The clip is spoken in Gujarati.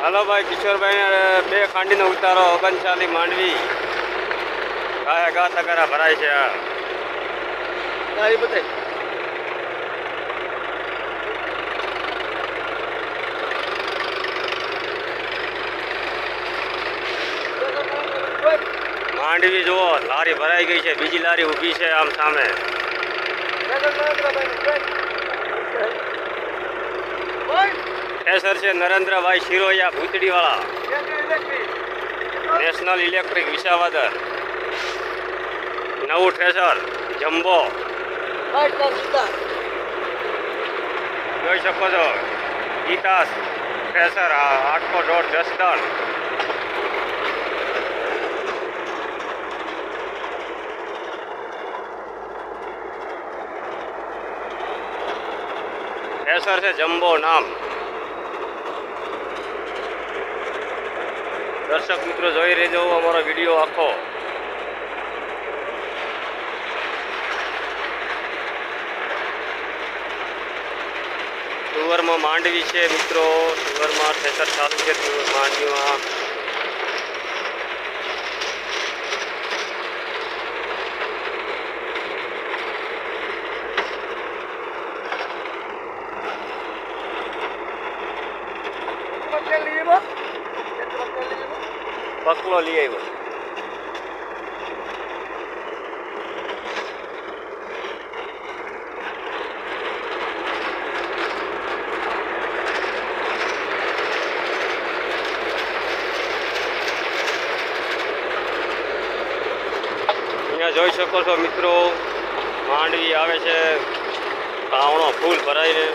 હાલો ભાઈ કિશોરભાઈ બે ખાંડીનો ઉતારો ઓગણચાલી માંડવી ગાયા ગા તગારા ભરાય છે આ ગાડી બતાય માંડવી જુઓ લારી ભરાઈ ગઈ છે બીજી લારી ઊભી છે આમ સામે ઠેસર છે Narendrabhai Shiroya ભૂતડીવાળા. National electric Visavadar. નવું ઠેસર, જમ્બો. જોઈ શકો છો, ગીતાસ, ઠેસર આઠસો દોઢ દસ ટન ઠેસર છે જમ્બો નામ. દર્શક મિત્રો, જોઈ રહેજો અમારો વીડિયો આખો. ટુવરમાં માંડવી છે મિત્રો. ટુવરમાં થેસર ચાલુ છે માંડવીમાં. પકલો લઈ આવ્યો જોઈ શકો છો મિત્રો માંડવી આવે છે કાવણો ફૂલ ભરાઈને